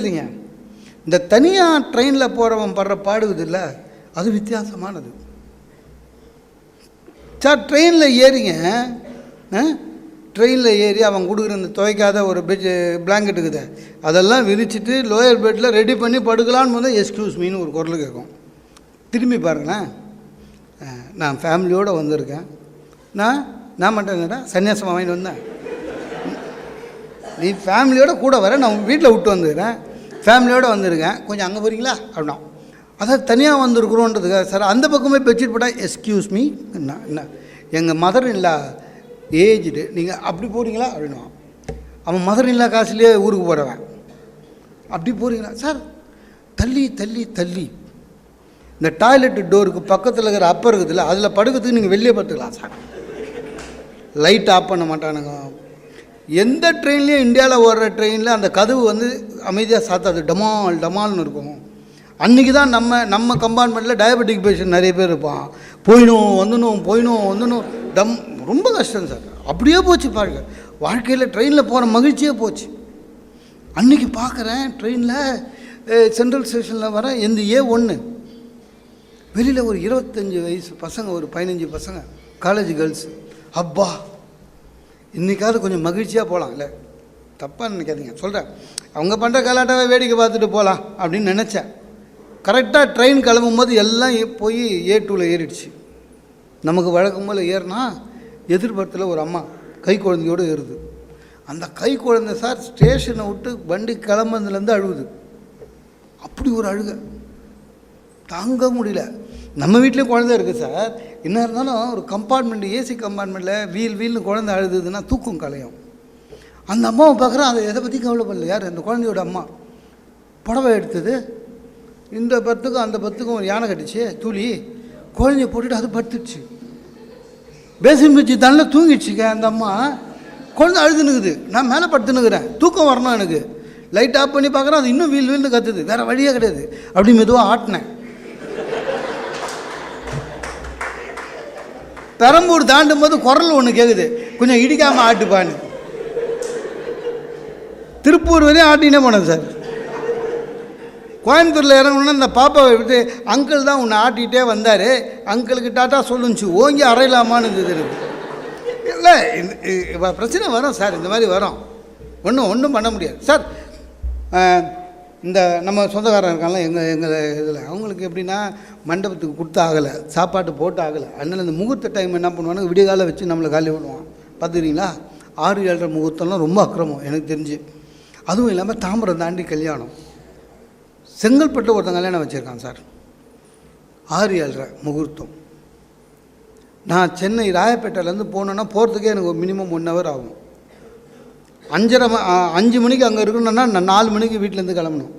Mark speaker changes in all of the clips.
Speaker 1: இல்லைங்க. இந்த தனியாக ட்ரெயினில் போகிறவன் படுற பாடுவது இல்லை. அது வித்தியாசமானது. சார் ட்ரெயினில் ஏறிங்க. ட்ரெயினில் ஏறி அவன் கொடுக்குற இந்த துவைக்காத ஒரு பெட் பிளாங்கெட் இருக்குது. அதெல்லாம் விரிச்சிட்டு லோயர் பெட்டில் ரெடி பண்ணி படுக்கலான்னு போது எக்ஸ்கியூஸ் மீன்னு ஒரு குரல் கேட்கும். திரும்பி பாருங்களேன். நான் ஃபேமிலியோடு வந்திருக்கேன். நான் நான் மட்டும் சன்னியாசமாக வாங்கிட்டு வந்தேன். நீ ஃபேமிலியோட கூட வர நான் வீட்டில் விட்டு வந்துக்கிறேன் ஃபேமிலியோடு வந்திருக்கேன். கொஞ்சம் அங்கே போகிறீங்களா அப்படின்னா. அதான் தனியாக வந்திருக்கிறோன்றதுக்காக சார் அந்த பக்கமே பெட்ஷீட் போட்டால் எஸ்கியூஸ் மீ என்ன என்ன? எங்கள் மதர் இல்லா ஏஜ்டு நீங்கள் அப்படி போகிறீங்களா அப்படின்னா. அவன் மதர் இல்லா காசுலேயே ஊருக்கு போகிறவன் அப்படி போகிறீங்களா சார் தள்ளி தள்ளி தள்ளி. இந்த டாய்லெட் டோருக்கு பக்கத்தில் இருக்கிற அப்பர் இருக்குதுல்ல அதில் படுக்கிறதுக்கு நீங்கள் வெளியே பார்த்துக்கலாம் சார். லைட் ஆஃப் பண்ண மாட்டானுங்க. எந்த ட்ரெயின்லேயும் இந்தியாவில் ஓடுற ட்ரெயினில் அந்த கதவு வந்து அமைதியாக சாத்தாது. டமால் டமால்னு இருக்கும். அன்றைக்கி தான் நம்ம நம்ம கம்பார்ட்மெண்ட்டில் டயபெட்டிக் பேஷண்ட் நிறைய பேர் இருப்பான். போயினும் வந்துணும் போயினும் வந்துணும் டம் ரொம்ப கஷ்டம் சார். அப்படியே போச்சு பாருங்க. வாழ்க்கையில் ட்ரெயினில் போகிற மகிழ்ச்சியே போச்சு. அன்றைக்கி பார்க்குறேன் ட்ரெயினில் சென்ட்ரல் ஸ்டேஷனில் வர எந்த ஏ ஒன்று வெளியில் ஒரு இருபத்தஞ்சி வயசு பசங்க ஒரு பதினஞ்சு பசங்க. காலேஜ் கேர்ள்ஸ் அப்பா இன்றைக்காவது கொஞ்சம் மகிழ்ச்சியாக போகலாம் இல்லை தப்பாக நினைக்காதீங்க. சொல்கிறேன் அவங்க பண்ணுற கலாட்டாவை வேடிக்கை பார்த்துட்டு போகலாம் அப்படின்னு நினச்சேன். கரெக்டாக ட்ரெயின் கிளம்பும் போது எல்லாம் போய் ஏ டூவில் ஏறிடுச்சு. நமக்கு வழக்கம் போல் ஏறினா எதிர்புறத்தில் ஒரு அம்மா கை குழந்தையோடு ஏறுது. அந்த கை குழந்தை சார் ஸ்டேஷனை விட்டு வண்டி கிளம்புனதுலேருந்து அழுகுது அப்படி ஒரு அழுகை. தாங்க முடியல. நம்ம வீட்லேயும் குழந்த இருக்குது சார். என்ன இருந்தாலும் ஒரு கம்பார்ட்மெண்ட் ஏசி கம்பார்ட்மெண்ட்டில் வீல் வீல்னு குழந்தை அழுதுதுன்னா தூக்கம் கலையும் அந்த அம்மாவை பார்க்குறேன் அதை எதை பற்றி கவலைப்படல யார்? அந்த குழந்தையோட அம்மா. புடவை எடுத்தது. இந்த பத்துக்கும் அந்த பத்துக்கும் ஒரு யானை கட்டுச்சு தூளி. குழந்தைய போட்டுட்டு அது படுத்துடுச்சு பேசின் பிச்சு தண்ணில் தூங்கிடுச்சுங்க அந்த அம்மா. குழந்தை அழுதுனுக்குது. நான் மேலே படுத்துனுக்குறேன். தூக்கம் வரணும் எனக்கு. லைட் ஆஃப் பண்ணி பார்க்குறேன் அது இன்னும் வீல் வீல்னு கத்துது. வேறு வழியே கிடையாது. அப்படி மெதுவாக ஆட்டினேன். பெரம்பூர் தாண்டும் போது குரல் ஒன்று கேட்குது கொஞ்சம் இடிக்காமல் ஆட்டுப்பான்னு. திருப்பூர் வரையும் ஆட்டினே போனேன் சார். கோயம்புத்தூரில் இறங்கணுன்னா இந்த பாப்பாவை விட்டு அங்கிள் தான் உன்னை ஆட்டிகிட்டே வந்தார். அங்கிளுக்கு டாட்டா சொல்லுச்சு ஓங்கி அறையலாமான்னு இருந்தது எனக்கு. இல்லை இந்த பிரச்சனை வரும் சார். இந்த மாதிரி வரும். ஒன்றும் ஒன்றும் பண்ண முடியாது. சார் இந்த நம்ம சொந்தக்காரன் இருக்காங்களா எங்கள் எங்கள் இதில் அவங்களுக்கு எப்படின்னா மண்டபத்துக்கு கொடுத்து ஆகலை சாப்பாட்டு போட்டு ஆகலை அதனால் இந்த முகூர்த்த டைம் என்ன பண்ணுவானுங்க விடியகால வச்சு நம்மளை காலி பண்ணுவான். பார்த்துக்கிறீங்களா ஆறு ஏழரை முகூர்த்தம்லாம் ரொம்ப அக்கிரமம் எனக்கு தெரிஞ்சு. அதுவும் இல்லாமல் தாம்பரம் தாண்டி கல்யாணம். செங்கல்பட்டு ஒருத்தன் கல்யாணம் வச்சுருக்கான் சார். ஆறு ஏழரை முகூர்த்தம். நான் சென்னை ராயப்பேட்டையிலேருந்து போனேன்னா போகிறதுக்கே எனக்கு மினிமம் ஒன் ஹவர் ஆகும். அஞ்சரை அஞ்சு மணிக்கு அங்கே இருக்கணும்னா நான் நாலு மணிக்கு வீட்டிலேருந்து கிளம்பணும்.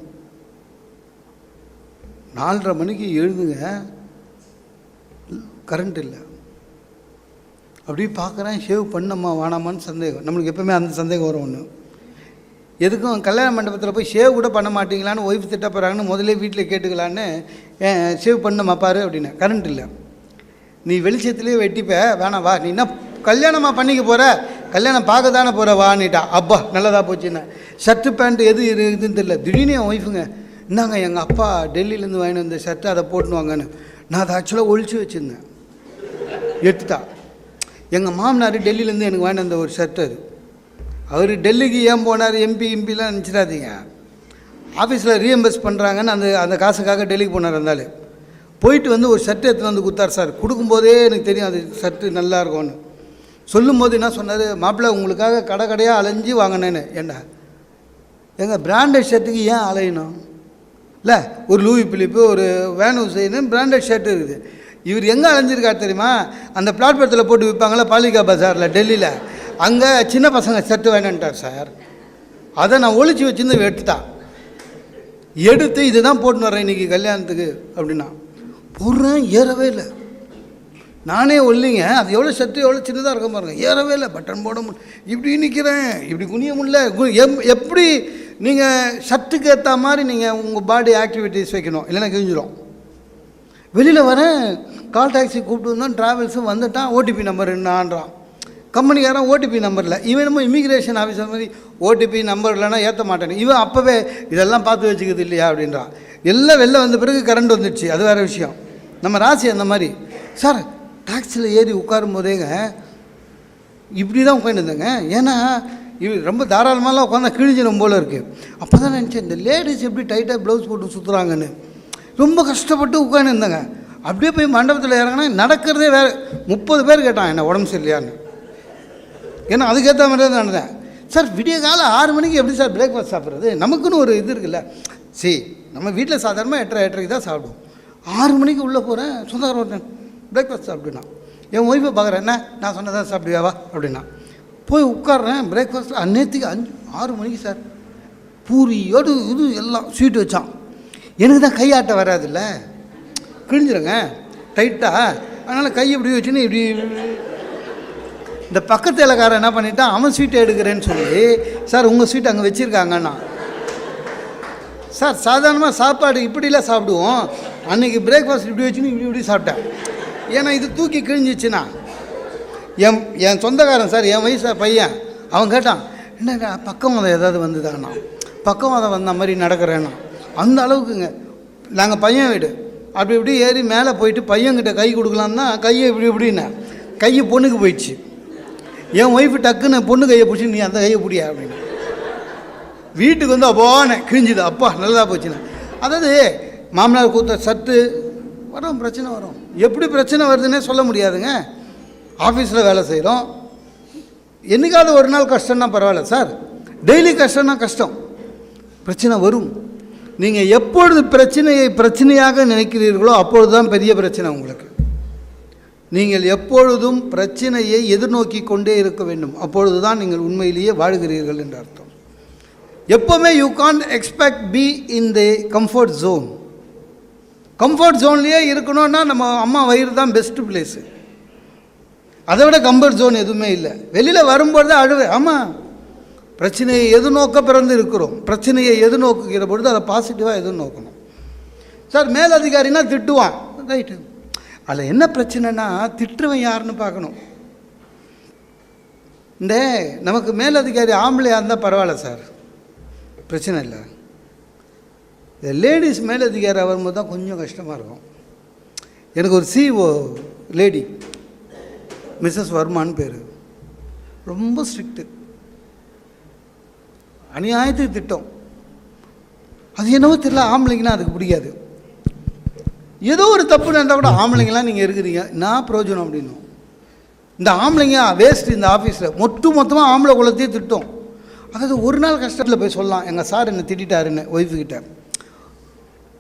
Speaker 1: நாலரை மணிக்கு எழுதுங்க கரண்ட் இல்லை. அப்படியே பார்க்குறேன் ஷேவ் பண்ணம்மா வேணாமான்னு சந்தேகம். நம்மளுக்கு எப்பவுமே அந்த சந்தேகம் வரும் ஒன்று எதுக்கும் கல்யாண மண்டபத்தில் போய் ஷேவ் கூட பண்ண மாட்டீங்களான்னு ஒய்ஃப் திட்ட போகிறாங்கன்னு முதல்ல வீட்டில் கேட்டுக்கலான்னு ஏன் ஷேவ் பண்ணம்மா பாரு அப்படின்னு. கரண்ட் இல்லை. நீ வெளிச்சத்துலேயே வெட்டிப்ப வேணாம் வா. நீ என்ன கல்யாணமாக பண்ணிக்க போகிற கல்யாணம் பார்க்க தானே போகிற வான்னுட்டா? அப்பா நல்லதாக போச்சுன்னா. ஷர்ட்டு பேண்ட் எது இருக்குதுன்னு தெரியல. திடீர்னு என் ஒய்ஃபுங்க இந்தாங்க எங்கள் அப்பா டெல்லியிலேருந்து வாங்கிட்டு வந்த ஷர்ட்டு அதை போட்டுன்னு வாங்கன்னு நான் அதை ஆக்சுவலாக ஒழிச்சு வச்சுருந்தேன். எடுத்துட்டா. எங்கள் மாமனார் டெல்லியிலேருந்து எனக்கு வாங்கிட்டு வந்த ஒரு ஷர்ட் அது. அவர் டெல்லிக்கு ஏன் போனார்? எம்பி எம்பிலாம் நினச்சிடாதீங்க. ஆஃபீஸில் ரீஎம்பர்ஸ் பண்ணுறாங்கன்னு அந்த அந்த காசுக்காக டெல்லிக்கு போனார் இருந்தாலும் போயிட்டு வந்து ஒரு ஷர்ட் எடுத்துன்னு வந்து கொடுத்தார் சார். கொடுக்கும்போதே எனக்கு தெரியும் அது ஷர்ட்டு நல்லா இருக்கும்னு. சொல்லும்போது என்ன சொன்னார்? மாப்பிள்ளை உங்களுக்காக கடை கடையாக அலைஞ்சு வாங்கினேன்னு. என்ன எங்கள் பிராண்டட் ஷர்ட்டுக்கு ஏன் அலையணும்? இல்லை ஒரு லூவி பிலிப்பு ஒரு வேன் ஹுசைனு பிராண்டட் ஷர்ட் இருக்குது. இவர் எங்கே அலைஞ்சிருக்காரு தெரியுமா? அந்த பிளாட்ஃபாரத்தில் போட்டு விற்பாங்களே பாலிகா பஜாரில் டெல்லியில் அங்கே சின்ன பசங்க ஷர்ட்டு வேணுன்ட்டார் சார் அதை நான் ஒழிச்சு வச்சுருந்து இவன் எடுத்துட்டான் எடுத்து இதுதான் போட்டுன்னு வரேன் இன்றைக்கி கல்யாணத்துக்கு அப்படின்னா. போடுறேன் ஏறவே இல்லை. நானே ஒல்லிங்க. அது எவ்வளோ சத்து எவ்வளோ சின்னதாக இருக்க பாருங்க. ஏறவே இல்லை. பட்டன் போட முடியல இப்படி நிற்கிறேன் இப்படி குனிய முடியல. எப் எம் எப்படி நீங்கள் சத்துக்கு ஏற்ற மாதிரி நீங்கள் உங்கள் பாடி ஆக்டிவிட்டீஸ் வைக்கணும். இல்லைன்னா கிழிஞ்சிரும். வெளியில் வரேன். கால் டாக்ஸி கூப்பிட்டு வந்தோம் ட்ராவல்ஸும் வந்துட்டான். ஓடிபி நம்பர் என்னான்றான். கம்பெனிக்காரன் ஓடிபி நம்பரில் இவன் என்னமோ இமிக்ரேஷன் ஆஃபீஸர் மாதிரி ஓடிபி நம்பர் இல்லைன்னா ஏற்ற மாட்டேன். இவன் அப்போவே இதெல்லாம் பார்த்து வச்சுக்கிறது இல்லையா அப்படின்றான். எல்லாம் வெளில வந்த பிறகு கரண்ட் வந்துடுச்சு. அது வேறு விஷயம். நம்ம ராசி அந்த மாதிரி. சார் டாக்ஸியில் ஏறி உட்காரும் போதேங்க இப்படி தான் உட்காந்துருந்தேங்க ஏன்னா இவ ரொம்ப தாராளமாலாம் உட்காந்தா கிழிஞ்சிடும் போல இருக்குது அப்போ தான் நினச்சேன் இந்த லேடிஸ் எப்படி டைட்டாக ப்ளவுஸ் போட்டு சுற்றுறாங்கன்னு ரொம்ப கஷ்டப்பட்டு உட்காந்துருந்தேங்க அப்படியே போய் மண்டபத்தில் இறங்கினா நடக்கிறதே வேறு. முப்பது பேர் கேட்டான் என்ன உடம்பு சரியில்லையான்னு? ஏன்னா அதுக்கேற்ற மாதிரி தான் நடந்தேன். சார் விடிய காலம் ஆறு மணிக்கு எப்படி சார் பிரேக்ஃபாஸ்ட் சாப்பிட்றது? நமக்குன்னு ஒரு இது இருக்குல்ல. சரி நம்ம வீட்டில் சாதாரணமாக எட்டரை எட்டரைக்கு தான் சாப்பிடுவோம். ஆறு மணிக்கு உள்ளே போகிறேன் சொந்தக்காரன் ஒருத்தன். பிரேக்ஃபாஸ்ட் சாப்பிட்டுனா என் ஒய்ஃபை பார்க்குறேன் என்ன நான் சொன்னதா சாப்பிடுவியாவா? அப்படின்னா. போய் உட்காடுறேன் பிரேக்ஃபாஸ்ட் அந்நேரத்துக்கு அஞ்சு ஆறு மணிக்கு சார். பூரியோடு இது எல்லாம் ஸ்வீட் வச்சான். எனக்கு தான் கையாட்ட வராதுல்ல. கிழிஞ்சிருங்க. டைட்டாக அதனால் கை இப்படி வச்சுன்னு இப்படி இந்த பக்கத்து இலக்காரன் என்ன பண்ணிட்டான்? அவன் ஸ்வீட்டை எடுக்கிறேன்னு சொல்லி சார் உங்கள் ஸ்வீட் அங்கே வச்சுருக்காங்கண்ணா. சார் சாதாரணமாக சாப்பாடு இப்படிலாம் சாப்பிடுவோம். அன்றைக்கி பிரேக்ஃபாஸ்ட் இப்படி வச்சுன்னு இப்படி இப்படி சாப்பிட்டேன். ஏன்னா இது தூக்கி கிழிஞ்சிச்சுன்னா. என் என் சொந்தக்காரன் சார் என் வயசு பையன் அவன் கேட்டான் என்னடா பக்கவாதம் ஏதாவது வந்ததாண்ணா? பக்கவாதம் வந்த மாதிரி நடக்கிறேன்னா அந்த அளவுக்குங்க. நாங்கள் பையன் வீடு. அப்படி இப்படி ஏறி மேலே போயிட்டு பையன்கிட்ட கை கொடுக்கலான்னா கையை இப்படி இப்படின்னு. கையை பொண்ணுக்கு போயிடுச்சு. என் ஒய்ஃபு டக்குன்னு பொண்ணு கையை பிடிச்சி நீ அந்த கையை பிடியா? அப்படின்னு. வீட்டுக்கு வந்து அப்போனே கிழிஞ்சுது. அப்பா நல்லதா போச்சுண்ணே அதாவது மாமனார் கூத்த சத்து வரும் பிரச்சனை வரும். எப்படி பிரச்சனை வருதுன்னே சொல்ல முடியாதுங்க. ஆஃபீஸில் வேலை செய்கிறோம் என்னைக்காவது ஒரு நாள் கஷ்டம்னா பரவாயில்ல சார். டெய்லி கஷ்டம்னா கஷ்டம். பிரச்சனை வரும். நீங்கள் எப்பொழுது பிரச்சனையை பிரச்சனையாக நினைக்கிறீர்களோ அப்பொழுது தான் பெரிய பிரச்சனை உங்களுக்கு. நீங்கள் எப்பொழுதும் பிரச்சனையை எதிர்நோக்கி கொண்டே இருக்க வேண்டும். அப்பொழுது தான் நீங்கள் உண்மையிலேயே வாழ்கிறீர்கள் என்று அர்த்தம். எப்போவுமே you can't expect be in the comfort zone comfort ஜோன்லேயே இருக்கணும்னா நம்ம அம்மா வயிறு தான் பெஸ்ட்டு பிளேஸு அதை விட கம்ஃபர்ட் ஜோன் எதுவுமே இல்லை. வெளியில் வரும்பொழுது அழுவே. ஆமாம் பிரச்சனையை எதிர்நோக்க பிறந்து இருக்கிறோம்? பிரச்சனையை எதிர்நோக்குகிற பொழுது அதை பாசிட்டிவாக எதிர்நோக்கணும் சார் மேலதிகாரினா திட்டுவான். ரைட்டு அதில் என்ன பிரச்சனைனா திட்டுவன் யாருன்னு பார்க்கணும். இந்த நமக்கு மேலதிகாரி ஆம்பளையாக இருந்தால் பரவாயில்ல சார் பிரச்சனை இல்லை. இந்த லேடிஸ் அதிகாரம் வரும்போது தான் கொஞ்சம் கஷ்டமாக இருக்கும். எனக்கு ஒரு சிஓ லேடி மிஸ்ஸஸ் வர்மான்னு பேர். ரொம்ப ஸ்ட்ரிக்ட்டு அநியாயத்துக்கு திட்டம். அது என்னவோ தெரியல ஆம்பளைங்கன்னா அதுக்கு பிடிக்காது. ஏதோ ஒரு தப்பு நடந்தால் கூட ஆம்பளைங்களாம் நீங்கள் இருக்கிறீங்க நான் பிரயோஜனம் அப்படின்னும் இந்த ஆம்பளைங்க வேஸ்ட் இந்த ஆஃபீஸில் மொட்டு மொத்தமாக ஆம்பளை குலத்தையே திட்டம். அதாவது ஒரு நாள் கஷ்டத்தில் போய் சொல்லலாம் எங்கள் சார் என்னை திட்டாருன்னு ஒய்ஃபுக்கிட்ட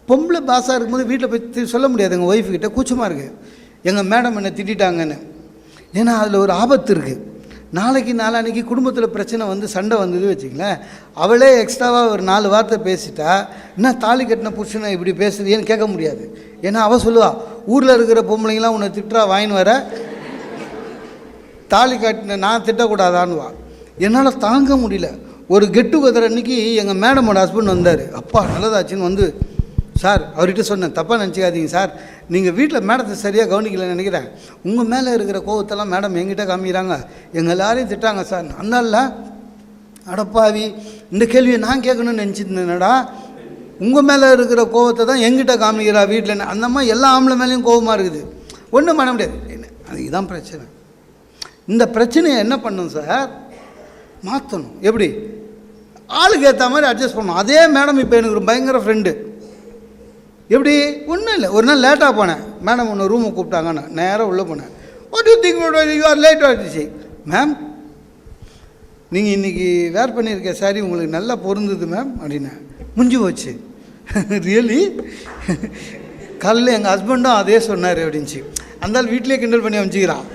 Speaker 1: பொம்பளை பாஸாக இருக்கும்போது வீட்டில் போய் சொல்ல முடியாது. எங்கள் ஒய்ஃப்கிட்ட கூச்சமாக இருக்குது எங்கள் மேடம் என்னை திட்டாங்கன்னு ஏன்னா அதில் ஒரு ஆபத்து இருக்குது நாளைக்கு நாளான்னைக்கு குடும்பத்தில் பிரச்சனை வந்து சண்டை வந்தது வச்சுங்களேன் அவளே எக்ஸ்ட்ராவாக ஒரு நாலு வார்த்தை பேசிட்டா என்ன தாலி கட்டின புருஷனை இப்படி பேசுறியேன்னு கேட்க முடியாது. ஏன்னா அவள் சொல்லுவா ஊரில் இருக்கிற பொம்பளைங்களாம் உன்னை திட்டுறா வாங்கின்னு வர. தாலி கட்டின நான் திட்டக்கூடாதான்னுவா. என்னால் தாங்க முடியல. ஒரு கெட்டு குதிர அன்னைக்கு எங்கள் மேடமோட ஹஸ்பண்ட் வந்தார். அப்பா நல்லதாச்சுன்னு வந்து சார் அவர்கிட்ட சொன்னேன் தப்பாக நினச்சிக்காதீங்க சார். நீங்கள் வீட்டில் மேடத்தை சரியாக கவனிக்கலன்னு நினைக்கிறேன். உங்கள் மேலே இருக்கிற கோவத்தெல்லாம் மேடம் எங்கிட்ட காமிக்கிறாங்க. எங்கள் எல்லாரையும் திட்டாங்க சார் அந்த அடப்பாவி இந்த கேள்வியை நான் கேட்கணும்னு நினச்சிருந்தேனடா உங்கள் மேலே இருக்கிற கோவத்தை தான் எங்கிட்ட காமிக்கிறா வீட்டில் அந்த மாதிரி எல்லா ஆம்பளை மேலேயும் கோவமாக இருக்குது. ஒன்றும் பண்ண முடியாது. என்ன அதுக்கு பிரச்சனை. இந்த பிரச்சனையை என்ன பண்ணும் சார்? மாற்றணும் எப்படி? ஆளுக்கு ஏற்ற மாதிரி அட்ஜஸ்ட் பண்ணணும். அதே மேடம் இப்போ எனக்கு ஒரு பயங்கர ஃப்ரெண்டு எப்படி? ஒன்றும் இல்லை. ஒரு நாள் லேட்டாக போனேன். மேடம் ஒன்று ரூமுக்கு கூப்பிட்டாங்கன்னு. நேராக உள்ளே போனேன். ஒரு thing you are you are late ஆகிடுச்சு மேம் நீங்கள் இன்றைக்கி வேர் பண்ணியிருக்க சாரி உங்களுக்கு நல்லா பொருந்தது மேம் அப்படின்னேன். முடிஞ்சு போச்சு. ரியலி காலையில் எங்கள் ஹஸ்பண்டும் அதே சொன்னார் அப்படின்ச்சு அந்த வீட்டிலே கிண்டல் பண்ணி அமைச்சிக்கிறான்.